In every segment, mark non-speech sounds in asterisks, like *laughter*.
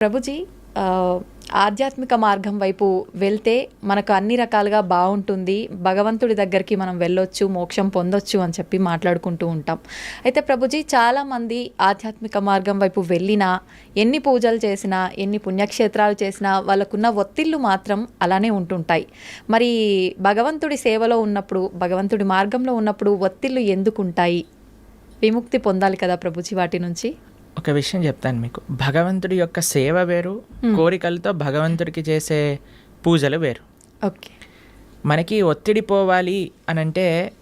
ప్రభుజీ ఆధ్యాత్మిక మార్గం వైపు వెళ్తే మనకు అన్ని రకాలుగా బాగుంటుంది భగవంతుడి దగ్గరికి మనం వెళ్ళొచ్చు మోక్షం పొందొచ్చు అని చెప్పి మాట్లాడుకుంటూ ఉంటాం. అయితే ప్రభుజీ చాలామంది ఆధ్యాత్మిక మార్గం వైపు వెళ్ళినా ఎన్ని పూజలు చేసినా ఎన్ని పుణ్యక్షేత్రాలు చేసినా వాళ్ళకున్న ఒత్తిళ్ళు మాత్రం అలానే ఉంటుంటాయి. మరి భగవంతుడి సేవలో ఉన్నప్పుడు భగవంతుడి మార్గంలో ఉన్నప్పుడు ఒత్తిళ్ళు ఎందుకు ఉంటాయి విముక్తి పొందాలి కదా ప్రభుజీ వాటి నుంచి? ఒక విషయం చెప్తాను మీకు. భగవంతుడి యొక్క సేవ వేరు కోరికలతో భగవంతుడికి చేసే పూజలు వేరు. ఓకే. మనకి ఒత్తిడి పోవాలి అని అంటే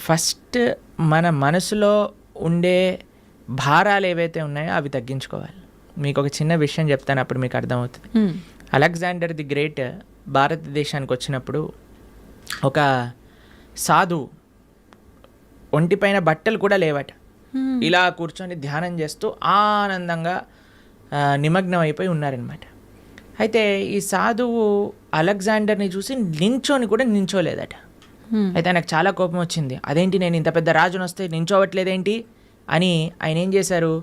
ఫస్ట్ మన మనసులో ఉండే భారాలు ఏవైతే ఉన్నాయో అవి తగ్గించుకోవాలి. మీకు ఒక చిన్న విషయం చెప్తాను అప్పుడు మీకు అర్థమవుతుంది. అలెగ్జాండర్ ది గ్రేట్ భారతదేశానికి వచ్చినప్పుడు ఒక సాధు ఒంటిపైన బట్టలు కూడా లేవట. ఇలా కూర్చొని ధ్యానం చేస్తూ ఆనందంగా నిమగ్నం అయిపోయి ఉన్నారనమాట అయితే ఈ సాధువు అలెగ్జాండర్ని చూసి నించోని కూడా నించోలేదట. అయితే ఆయనకు చాలా కోపం వచ్చింది. అదేంటి నేను ఇంత పెద్ద రాజును వస్తే నించోవట్లేదేంటి? అని ఆయన ఏం చేశారు?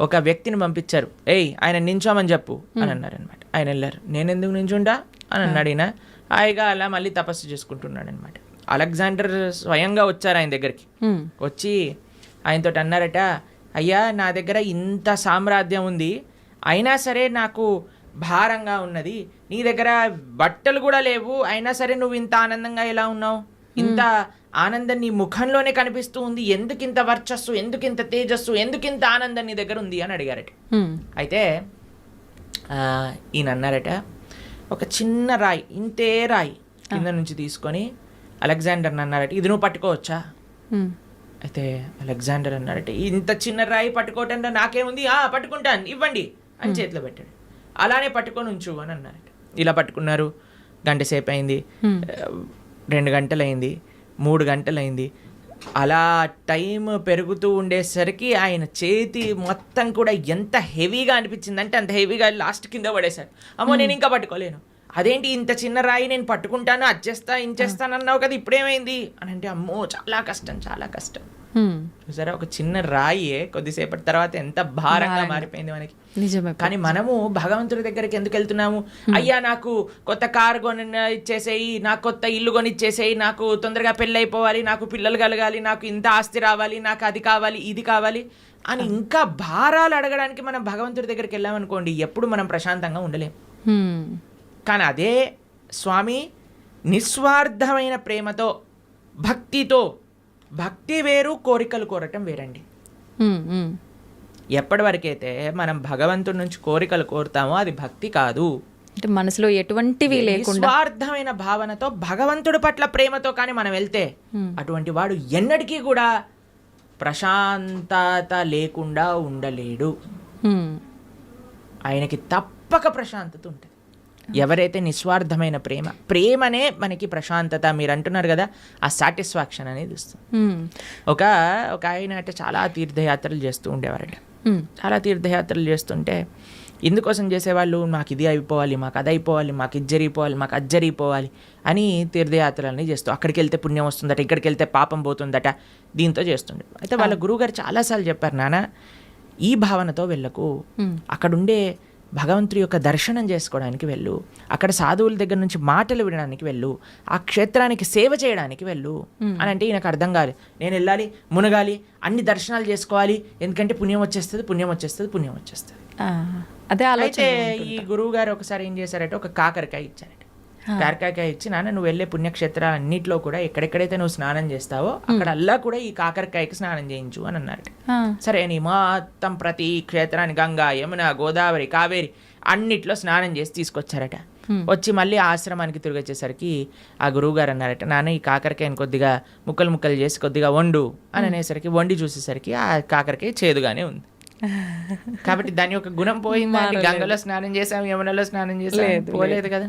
ఒక వ్యక్తిని పంపించారు. ఏయ్ ఆయన నించోమని చెప్పు. అని అన్నారనమాట ఆయన వెళ్ళారు. నేను ఎందుకు నించుంటా అని అన్నాడు ఈయన. హాయిగా అలా మళ్ళీ తపస్సు చేసుకుంటున్నాడు అనమాట అలెగ్జాండర్ స్వయంగా వచ్చారు ఆయన దగ్గరికి. వచ్చి ఆయనతో అన్నారట అయ్యా నా దగ్గర ఇంత సామ్రాజ్యం ఉంది. అయినా సరే నాకు భారంగా ఉన్నది. నీ దగ్గర బట్టలు కూడా లేవు. అయినా సరే నువ్వు ఇంత ఆనందంగా ఎలా ఉన్నావు? ఇంత ఆనందం నీ ముఖంలోనే కనిపిస్తూ ఉంది. ఎందుకు ఇంత వర్చస్సు? ఎందుకు ఇంత తేజస్సు? ఎందుకు ఇంత ఆనందం నీ దగ్గర ఉంది? అని అడిగారట. అయితే ఈయన అన్నారట ఒక చిన్న రాయి ఇంతే రాయి కింద నుంచి తీసుకొని అలెగ్జాండర్ అన్నారట. ఇది నువ్వు పట్టుకోవచ్చా? అయితే అలెగ్జాండర్ అన్నారట ఇంత చిన్న రాయి పట్టుకోవటం నాకేముంది? ఆ పట్టుకుంటాను ఇవ్వండి. అని చేతిలో పెట్టాడు. అలానే పట్టుకొని ఉంచు అని అన్నారట ఇలా పట్టుకున్నారు గంట సేపు అయింది రెండు గంటలు అయింది మూడు గంటలు అయింది అలా టైం పెరుగుతూ ఉండేసరికి ఆయన చేతి మొత్తం కూడా ఎంత హెవీగా అనిపించింది అంటే అంత హెవీగా లాస్ట్ కింద పడేశారు అమ్మో నేను ఇంకా పట్టుకోలేను. అదేంటి ఇంత చిన్న రాయి నేను పట్టుకుంటాను అచ్చేస్తా ఇంచేస్తాను అన్నావు కదా ఇప్పుడేమైంది? అని అంటే అమ్మో చాలా కష్టం చాలా కష్టం. చూసారా? ఒక చిన్న రాయే కొద్దిసేపటి తర్వాత ఎంత భారంగా మారిపోయింది మనకి. నిజమే కానీ మనము భగవంతుడి దగ్గరికి ఎందుకు వెళ్తున్నాము? అయ్యా నాకు కొత్త కారు కొని ఇచ్చేసేయి నాకు కొత్త ఇల్లు కొని ఇచ్చేసేయి నాకు తొందరగా పెళ్ళి అయిపోవాలి నాకు పిల్లలు కలగాలి నాకు ఇంత ఆస్తి రావాలి నాకు అది కావాలి ఇది కావాలి అని ఇంకా భారాలు అడగడానికి మనం భగవంతుడి దగ్గరికి వెళ్ళామనుకోండి ఎప్పుడు మనం ప్రశాంతంగా ఉండలేం. కానీ అదే స్వామి నిస్వార్థమైన ప్రేమతో భక్తితో భక్తి వేరు కోరికలు కోరటం వేరండి. ఎప్పటి వరకైతే మనం భగవంతుడి నుంచి కోరికలు కోరుతామో అది భక్తి కాదు. అంటే మనసులో ఎటువంటివి లేకుండా స్వార్థమైన భావనతో భగవంతుడి పట్ల ప్రేమతో కానీ మనం వెళ్తే అటువంటి వాడు ఎన్నటికీ కూడా ప్రశాంతత లేకుండా ఉండలేడు. ఆయనకి తప్పక ప్రశాంతత ఉంటుంది. ఎవరైతే నిస్వార్థమైన ప్రేమ ప్రేమనే మనకి ప్రశాంతత మీరు అంటున్నారు కదా ఆ సాటిస్ఫాక్షన్ అనేది ఇస్తుంది. ఒక ఒక ఆయన అంటే చాలా తీర్థయాత్రలు చేస్తూ ఉండేవారట. చాలా తీర్థయాత్రలు చేస్తుంటే ఎందుకోసం చేసేవాళ్ళు? మాకు ఇది అయిపోవాలి మాకు అది అయిపోవాలి మాకు ఇది జరిగిపోవాలి మాకు అది జరిగిపోవాలి అని తీర్థయాత్రలని చేస్తూ అక్కడికి వెళ్తే పుణ్యం వస్తుందట ఇక్కడికి వెళ్తే పాపం పోతుందట దీంతో చేస్తుండే. అయితే వాళ్ళ గురువుగారు చాలాసార్లు చెప్పారు నాన్న ఈ భావనతో వెళ్ళకు. అక్కడుండే భగవంతుడి యొక్క దర్శనం చేసుకోవడానికి వెళ్ళు. అక్కడ సాధువుల దగ్గర నుంచి మాటలు వినడానికి వెళ్ళు. ఆ క్షేత్రానికి సేవ చేయడానికి వెళ్ళు. అని అంటే ఈయనకు అర్థం కాదు నేను వెళ్ళాలి మునగాలి అన్ని దర్శనాలు చేసుకోవాలి. ఎందుకంటే పుణ్యం వచ్చేస్తుంది పుణ్యం వచ్చేస్తుంది పుణ్యం వచ్చేస్తుంది. అదే అయితే ఈ గురువు గారు ఒకసారి ఏం చేశారంటే? ఒక కాకరకాయ ఇచ్చారట. కాకరకాయ ఇచ్చి నాన్న నువ్వు వెళ్ళే పుణ్యక్షేత్రాలు అన్నిట్లో కూడా ఎక్కడెక్కడైతే నువ్వు స్నానం చేస్తావో అక్కడ అల్లా కూడా ఈ కాకరకాయకి స్నానం చేయించు అని అన్నారట ఆ, సరే అని మొత్తం ప్రతి క్షేత్రాన్ని గంగా యమున గోదావరి కావేరి అన్నిట్లో స్నానం చేసి తీసుకొచ్చారట. వచ్చి మళ్ళీ ఆశ్రమానికి తిరిగి వచ్చేసరికి ఆ గురువు గారు అన్నారట నాన్న ఈ కాకరకాయని కొద్దిగా ముక్కలు ముక్కలు చేసి కొద్దిగా వండు అని అనేసరికి వండి చూసేసరికి ఆ కాకరకాయ చేదుగానే ఉంది. కాబట్టి దాని యొక్క గుణం పోయిందా? గంగలో స్నానం చేసాం యమునలో స్నానం చేసాం పోలేదు కదా.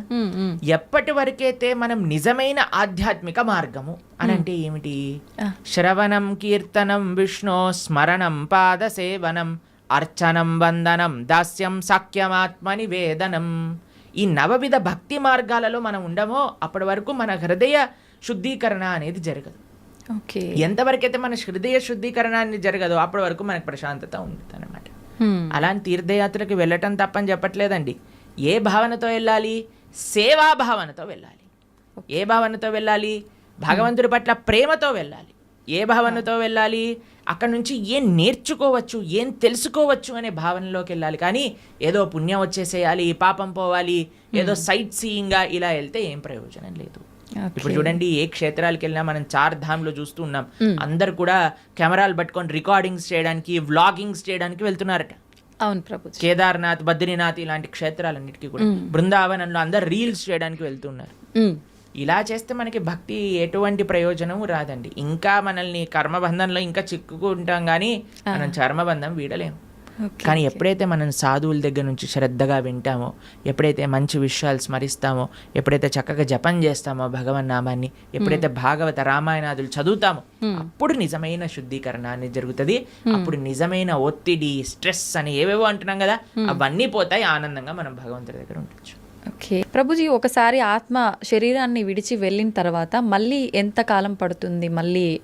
ఎప్పటి వరకైతే మనం నిజమైన ఆధ్యాత్మిక మార్గము అని అంటే ఏమిటి. శ్రవణం కీర్తనం విష్ణు స్మరణం పాద సేవనం అర్చనం వందనం దాస్యం సాఖ్యమాత్మ నివేదనం. ఈ నవవిధ భక్తి మార్గాలలో మనం ఉండమో అప్పటి వరకు మన హృదయ శుద్ధీకరణ అనేది జరగదు. ఎంతవరకైతే మన హృదయ శుద్ధీకరణ అనేది జరగదో అప్పటి వరకు మనకు ప్రశాంతత ఉంటుంది అనమాట. అలాంటి తీర్థయాత్రకి వెళ్ళటం తప్పని చెప్పట్లేదండి. ఏ భావనతో వెళ్ళాలి? సేవా భావనతో వెళ్ళాలి. ఏ భావనతో వెళ్ళాలి? భగవంతుడి పట్ల ప్రేమతో వెళ్ళాలి. ఏ భావనతో వెళ్ళాలి? అక్కడ నుంచి ఏం నేర్చుకోవచ్చు? ఏం తెలుసుకోవచ్చు అనే భావనలోకి వెళ్ళాలి. కానీ ఏదో పుణ్యం వచ్చేసేయాలి పాపం పోవాలి ఏదో సైట్ సీయింగ్గా ఇలా వెళ్తే ఏం ప్రయోజనం లేదు. ఇప్పుడు చూడండి ఏ క్షేత్రాలకు వెళ్ళినా మనం చార్ ధామ్లో చూస్తూ ఉన్నాం. అందరు కూడా కెమెరాలు పట్టుకొని రికార్డింగ్స్ చేయడానికి వ్లాగింగ్స్ చేయడానికి వెళ్తున్నారట. అవును ప్రభుజీ కేదార్నాథ్ బద్రీనాథ్ ఇలాంటి క్షేత్రాలన్నిటికీ కూడా. బృందావనంలో అందరు రీల్స్ చేయడానికి వెళ్తున్నారు. మ్మ్. ఇలా చేస్తే మనకి భక్తి ఎటువంటి ప్రయోజనం రాదండి. ఇంకా మనల్ని కర్మబంధంలో ఇంకా చిక్కుకుంటాం కానీ మనం చర్మబంధం వీడలేము. కానీ ఎప్పుడైతే మనం సాధువుల దగ్గర నుంచి శ్రద్ధగా వింటామో ఎప్పుడైతే మంచి విషయాలు స్మరిస్తామో ఎప్పుడైతే చక్కగా జపం చేస్తామో భగవన్ నామాన్ని ఎప్పుడైతే భాగవత రామాయణాదులు చదువుతామో అప్పుడు నిజమైన శుద్ధీకరణ అనేది జరుగుతుంది అప్పుడు నిజమైన ఒత్తిడి స్ట్రెస్ అని ఏవేవో అంటున్నాం కదా అవన్నీ పోతాయి. ఆనందంగా మనం భగవంతుడి దగ్గర ఉండొచ్చు. ఓకే. ప్రభుజీ ఒకసారి ఆత్మ శరీరాన్ని విడిచి వెళ్ళిన తర్వాత మళ్ళీ ఎంత కాలం పడుతుంది? మళ్ళీ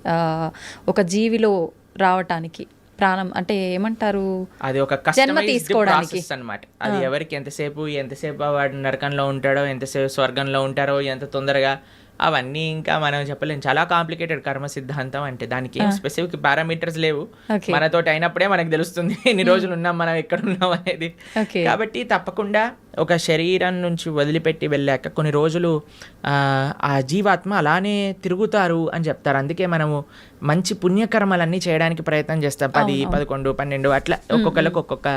ఒక జీవిలో రావటానికి? ప్రాణం అంటే ఏమంటారు? అది ఒక జన్మ తీసుకోవడానికి. అన్నమాట. అది ఎవరికి ఎంతసేపు ఎంతసేపు వాడు నరకంలో ఉంటాడో ఎంతసేపు స్వర్గంలో ఉంటారో ఎంత తొందరగా అవన్నీ ఇంకా మనం చెప్పలేం. చాలా కాంప్లికేటెడ్ కర్మ సిద్ధాంతం అంటే దానికి ఏం స్పెసిఫిక్ పారామీటర్స్ లేవు. మనతోటి అయినప్పుడే మనకు తెలుస్తుంది *laughs* ఎన్ని రోజులు ఉన్నాం మనం ఎక్కడ ఉన్నాం అనేది. కాబట్టి తప్పకుండా ఒక శరీరం నుంచి వదిలిపెట్టి వెళ్ళాక కొన్ని రోజులు ఆ, జీవాత్మ అలానే తిరుగుతారు అని చెప్తారు. అందుకే మనము మంచి పుణ్యకర్మలన్నీ చేయడానికి ప్రయత్నం చేస్తాం. పది పదకొండు పన్నెండు అట్లా ఒక్కొక్కరికి ఒక్కొక్క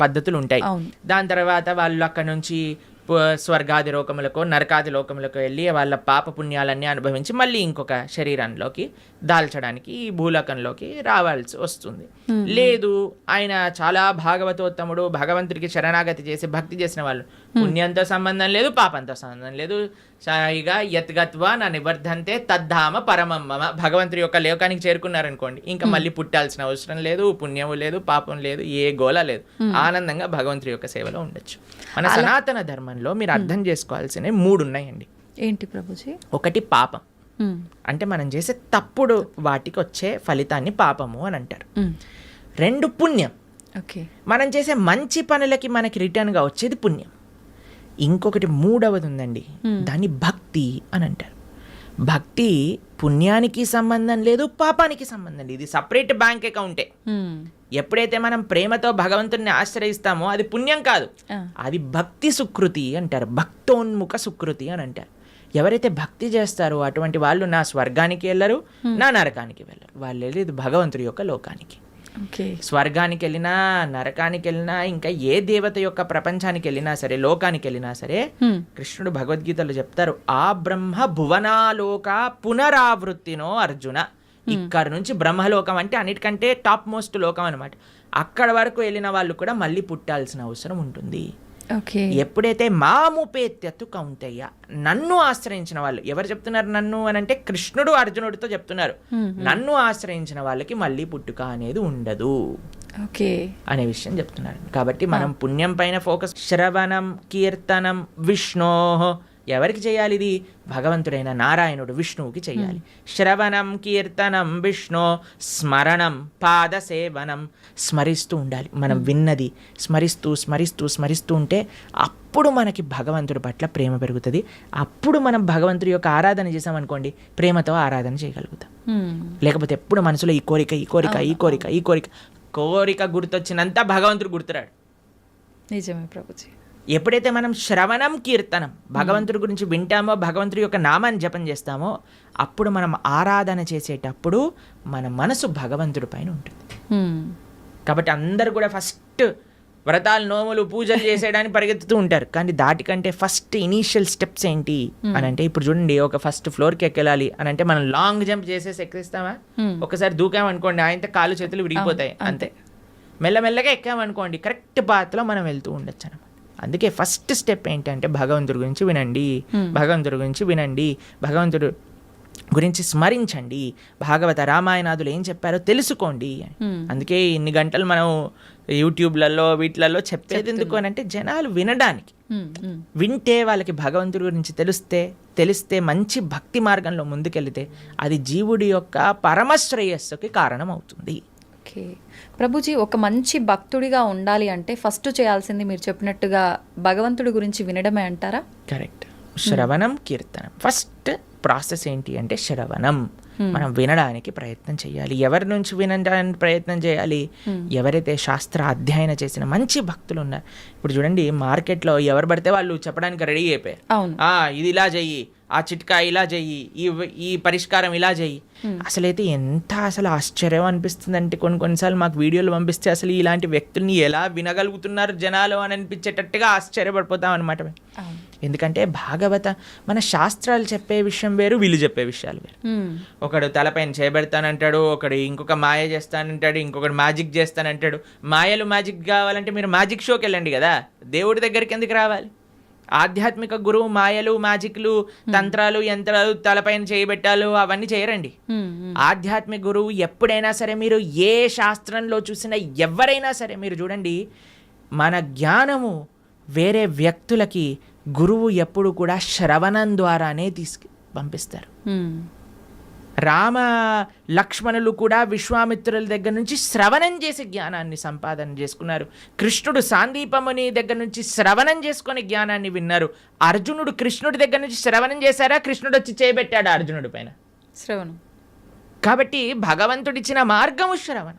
పద్ధతులు ఉంటాయి. దాని తర్వాత వాళ్ళు అక్కడ నుంచి స్వర్గాది లోకములకు నరకాది లోకములకు వెళ్ళి వాళ్ళ పాప పుణ్యాలన్నీ అనుభవించి మళ్ళీ ఇంకొక శరీరంలోకి దాల్చడానికి ఈ భూలోకంలోకి రావాల్సి వస్తుంది. లేదు ఆయన చాలా భాగవతోత్తముడు భగవంతుడికి శరణాగతి చేసి భక్తి చేసిన వాళ్ళు పుణ్యంతో సంబంధం లేదు పాపంతో సంబంధం లేదు. సాయిగా యత్గత్వా నా నివర్ధంతే తద్ధామ పరమమ్మ భగవంతుడి యొక్క లోకానికి చేరుకున్నారనుకోండి ఇంకా మళ్ళీ పుట్టాల్సిన అవసరం లేదు పుణ్యము లేదు పాపం లేదు ఏ గోల లేదు. ఆనందంగా భగవంతుడి యొక్క సేవలో ఉండొచ్చు. మన సనాతన ధర్మంలో మీరు అర్థం చేసుకోవాల్సినవి మూడు ఉన్నాయండి ఏంటి ప్రభుజీ? ఒకటి పాపం. అంటే మనం చేసే తప్పుడు వాటికి వచ్చే ఫలితాన్ని పాపము అని అంటారు. రెండు పుణ్యం. ఓకే. మనం చేసే మంచి పనులకి మనకి రిటర్న్గా వచ్చేది పుణ్యం. ఇంకొకటి మూడవది ఉందండి దాన్ని భక్తి అని అంటారు భక్తి పుణ్యానికి సంబంధం లేదు పాపానికి సంబంధం లేదు. ఇది సపరేట్ బ్యాంక్ అకౌంటే. ఎప్పుడైతే మనం ప్రేమతో భగవంతుడిని ఆశ్రయిస్తామో అది పుణ్యం కాదు. అది భక్తి సుకృతి అంటారు. భక్తోన్ముఖ సుకృతి అని అంటారు. ఎవరైతే భక్తి చేస్తారో అటువంటి వాళ్ళు నా స్వర్గానికి వెళ్ళరు నా నరకానికి వెళ్ళరు. వాళ్ళు వెళ్ళేది భగవంతుడి యొక్క లోకానికి. స్వర్గానికి వెళ్ళినా నరకానికి వెళ్ళినా ఇంకా ఏ దేవత యొక్క ప్రపంచానికి వెళ్ళినా సరే లోకానికి వెళ్ళినా సరే. కృష్ణుడు భగవద్గీతలో చెప్తారు ఆ బ్రహ్మ భువనాలోక పునరావృత్తినో అర్జున. ఇక్కడ నుంచి బ్రహ్మలోకం అంటే అన్నిటికంటే టాప్ మోస్ట్ లోకం అనమాట అక్కడ వరకు వెళ్ళిన వాళ్ళు కూడా మళ్ళీ పుట్టాల్సిన అవసరం ఉంటుంది. ఎప్పుడైతే మాముపేత్యత్తు కౌంతయ్య నన్ను ఆశ్రయించిన వాళ్ళు ఎవరు చెప్తున్నారు నన్ను అని అంటే కృష్ణుడు అర్జునుడితో చెప్తున్నారు. నన్ను ఆశ్రయించిన వాళ్ళకి మళ్ళీ పుట్టుక అనేది ఉండదు. ఓకే. అనే విషయం చెప్తున్నారు. కాబట్టి మనం పుణ్యం పైన ఫోకస్ శ్రవణం కీర్తనం విష్ణో ఎవరికి చేయాలి ఇది భగవంతుడైన నారాయణుడు విష్ణువుకి చేయాలి. శ్రవణం కీర్తనం విష్ణు స్మరణం పాద సేవనం స్మరిస్తూ ఉండాలి. మనం విన్నది స్మరిస్తూ స్మరిస్తూ స్మరిస్తూ ఉంటే అప్పుడు మనకి భగవంతుడి పట్ల ప్రేమ పెరుగుతుంది. అప్పుడు మనం భగవంతుడి యొక్క ఆరాధన చేసామనుకోండి ప్రేమతో ఆరాధన చేయగలుగుతాం. మ్మ్. లేకపోతే ఎప్పుడు మనసులో ఈ కోరిక ఈ కోరిక ఈ కోరిక ఈ కోరిక కోరిక గుర్తొచ్చినంత భగవంతుడు గుర్తురాడు. నిజమే ప్రభుజీ. ఎప్పుడైతే మనం శ్రవణం కీర్తనం భగవంతుడి గురించి వింటామో భగవంతుడి యొక్క నామాన్ని జపం చేస్తామో అప్పుడు మనం ఆరాధన చేసేటప్పుడు మన మనసు భగవంతుడి పైన ఉంటుంది. కాబట్టి అందరు కూడా ఫస్ట్ వ్రతాలు నోములు పూజలు చేసేయడానికి పరిగెత్తుతూ ఉంటారు. కానీ దాటికంటే ఫస్ట్ ఇనీషియల్ స్టెప్స్ ఏంటి అని అంటే ఇప్పుడు చూడండి ఒక ఫస్ట్ ఫ్లోర్కి ఎక్కెళ్ళాలి అని అంటే మనం లాంగ్ జంప్ చేసేసి ఎక్కిస్తామా. ఒకసారి దూకామనుకోండి ఆయనతో కాళ్ళు చేతులు విరిగిపోతాయి అంతే. మెల్లమెల్లగా ఎక్కామనుకోండి కరెక్ట్ పాత్లో మనం వెళ్తూ ఉండొచ్చు అనమాట అందుకే ఫస్ట్ స్టెప్ ఏంటంటే భగవంతుడి గురించి వినండి. భగవంతుడి గురించి వినండి. భగవంతుడు గురించి స్మరించండి. భాగవత రామాయణాదులు ఏం చెప్పారో తెలుసుకోండి. అందుకే ఇన్ని గంటలు మనం యూట్యూబ్లలో వీటిలలో చెప్పేది ఎందుకు అని అంటే జనాలు వినడానికి. వింటే వాళ్ళకి భగవంతుడి గురించి తెలిస్తే తెలిస్తే మంచి భక్తి మార్గంలో ముందుకెళ్తే అది జీవుడి యొక్క పరమశ్రేయస్సుకి కారణం అవుతుంది ఓకే. ప్రభుజీ ఒక మంచి భక్తుడిగా ఉండాలి అంటే ఫస్ట్ చేయాల్సింది మీరు చెప్పినట్టుగా భగవంతుడి గురించి వినడమే అంటారా? కరెక్ట్. శ్రవణం కీర్తనం. ఫస్ట్ ప్రాసెస్ ఏంటి అంటే శ్రవణం. మనం వినడానికి ప్రయత్నం చేయాలి. ఎవరి నుంచి వినడానికి ప్రయత్నం చేయాలి? ఎవరైతే శాస్త్ర అధ్యయన చేసిన మంచి భక్తులు ఉన్నారు. ఇప్పుడు చూడండి మార్కెట్లో ఎవరు పడితే వాళ్ళు చెప్పడానికి రెడీ అయిపోయారు. అవును. ఆ ఇది ఇలా చెయ్యి. ఆ చిట్కా ఇలా చెయ్యి ఈ ఈ పరిష్కారం ఇలా చెయ్యి. అసలైతే ఎంత అసలు ఆశ్చర్యం అనిపిస్తుంది అంటే కొన్ని కొన్నిసార్లు మాకు వీడియోలు పంపిస్తే అసలు ఇలాంటి వ్యక్తుల్ని ఎలా వినగలుగుతున్నారు జనాలు అని అనిపించేటట్టుగా ఆశ్చర్యపడిపోతాం అనమాట ఎందుకంటే భాగవత మన శాస్త్రాలు చెప్పే విషయం వేరు వీళ్ళు చెప్పే విషయాలు వేరు. ఒకడు తలపైన చేయబెడతానంటాడు ఒకడు ఇంకొక మాయ చేస్తానంటాడు ఇంకొకడు మ్యాజిక్ చేస్తానంటాడు. మాయలు మ్యాజిక్ కావాలంటే మీరు మ్యాజిక్ షోకి వెళ్ళండి కదా. దేవుడి దగ్గరికి ఎందుకు రావాలి? ఆధ్యాత్మిక గురువు మాయలు మ్యాజిక్లు తంత్రాలు యంత్రాలు తలపైన చేయబెట్టాలు అవన్నీ చేయరండి మ్మ్. మ్మ్. ఆధ్యాత్మిక గురువు ఎప్పుడైనా సరే మీరు ఏ శాస్త్రంలో చూసినా ఎవరైనా సరే మీరు చూడండి మన జ్ఞానము వేరే వ్యక్తులకి గురువు ఎప్పుడు కూడా శ్రవణం ద్వారానే తీసుకు పంపిస్తారు. రామ లక్ష్మణులు కూడా విశ్వామిత్రుల దగ్గర నుంచి శ్రవణం చేసి జ్ఞానాన్ని సంపాదన చేసుకున్నారు. కృష్ణుడు సాందీపముని దగ్గర నుంచి శ్రవణం చేసుకొని జ్ఞానాన్ని విన్నారు. అర్జునుడు కృష్ణుడి దగ్గర నుంచి శ్రవణం చేశారా? కృష్ణుడు వచ్చి చేయబెట్టాడు అర్జునుడి పైన? శ్రవణం. కాబట్టి భగవంతుడిచ్చిన మార్గము శ్రవణం.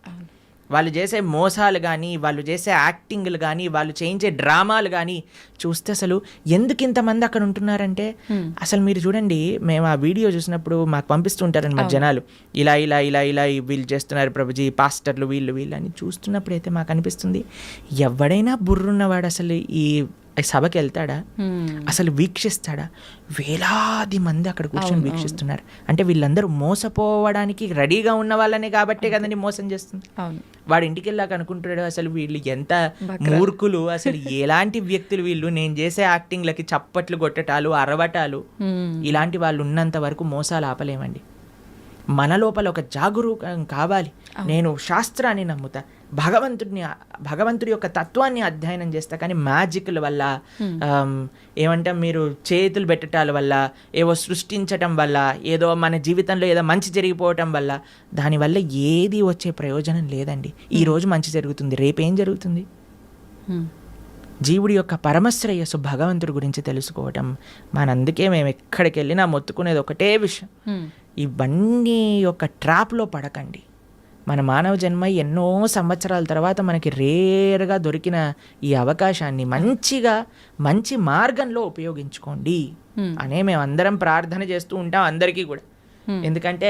వాళ్ళు చేసే మోసాలు కానీ వాళ్ళు చేసే యాక్టింగ్లు కానీ వాళ్ళు చేయించే డ్రామాలు కానీ చూస్తే అసలు ఎందుకు ఇంతమంది అక్కడ ఉంటున్నారంటే అసలు మీరు చూడండి మేము ఆ వీడియో చూసినప్పుడు మాకు పంపిస్తుంటారనమాట జనాలు. ఇలా ఇలా ఇలా ఇలా వీళ్ళు చేస్తున్నారు ప్రభుజీ పాస్టర్లు వీళ్ళు వీళ్ళు అని చూస్తున్నప్పుడు అయితే మాకు అనిపిస్తుంది ఎవడైనా బుర్రున్నవాడు అసలు ఈ సభకి వెళ్తాడా. అసలు వీక్షిస్తాడా? వేలాది మంది అక్కడ కూర్చొని వీక్షిస్తున్నారు. అంటే వీళ్ళందరూ మోసపోవడానికి రెడీగా ఉన్న వాళ్ళనే కాబట్టే కదండి మోసం చేస్తుంది. వాడు ఇంటికి వెళ్ళాక అనుకుంటాడు అసలు వీళ్ళు ఎంత మూర్ఖులు అసలు ఎలాంటి వ్యక్తులు వీళ్ళు? నేను చేసే యాక్టింగ్లకి చప్పట్లు కొట్టటాలు అరవటాలు. ఇలాంటి వాళ్ళు ఉన్నంత వరకు మోసాలు ఆపలేమండి. మన లోపల ఒక జాగరూకం కావాలి. నేను శాస్త్రాన్ని నమ్ముతా. భగవంతుడిని భగవంతుడి యొక్క తత్వాన్ని అధ్యయనం చేస్తా. కానీ మ్యాజిక్ల వల్ల ఏమంటాం మీరు చేతులు పెట్టటాల వల్ల ఏవో సృష్టించటం వల్ల ఏదో మన జీవితంలో ఏదో మంచి జరిగిపోవటం వల్ల దానివల్ల ఏది వచ్చే ప్రయోజనం లేదండి. ఈ రోజు మంచి జరుగుతుంది. రేపేం జరుగుతుంది. జీవుడి యొక్క పరమశ్రేయస్సు భగవంతుడి గురించి తెలుసుకోవటం. మనందుకే మేము ఎక్కడికి వెళ్ళినా మొత్తుకునేది ఒకటే విషయం. ఇవన్నీ యొక్క ట్రాప్లో పడకండి మన మానవ జన్మ ఎన్నో సంవత్సరాల తర్వాత మనకి రేర్గా దొరికిన ఈ అవకాశాన్ని మంచిగా మంచి మార్గంలో ఉపయోగించుకోండి. అనే మేము అందరం ప్రార్థన చేస్తూ ఉంటాం అందరికీ కూడా. ఎందుకంటే